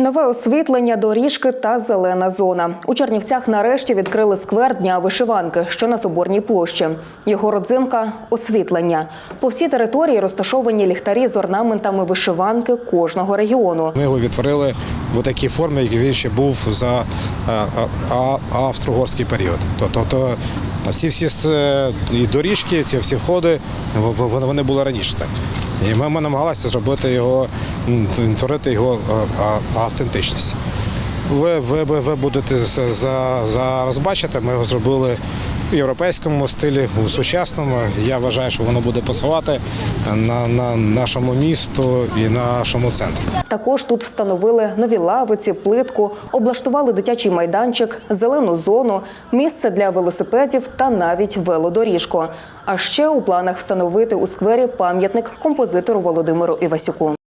Нове освітлення, доріжки та зелена зона. У Чернівцях нарешті відкрили сквер дня вишиванки, що на Соборній площі. Його родзинка освітлення. По всій території розташовані ліхтарі з орнаментами вишиванки кожного регіону. Ми його відтворили в такій формі, як він ще був за е, австро-угорський період. Тобто всі всі доріжки, ці всі входи, вони були раніше так. І ми, намагалися зробити його, творити його автентичність. Ви, ви, ви, будете зараз бачити, ми його зробили європейському стилі, у сучасному. Я вважаю, що воно буде пасувати на, на нашому місту і нашому центру. Також тут встановили нові лавиці, плитку, облаштували дитячий майданчик, зелену зону, місце для велосипедів та навіть велодоріжку. А ще у планах встановити у сквері пам'ятник композитору Володимиру Івасюку.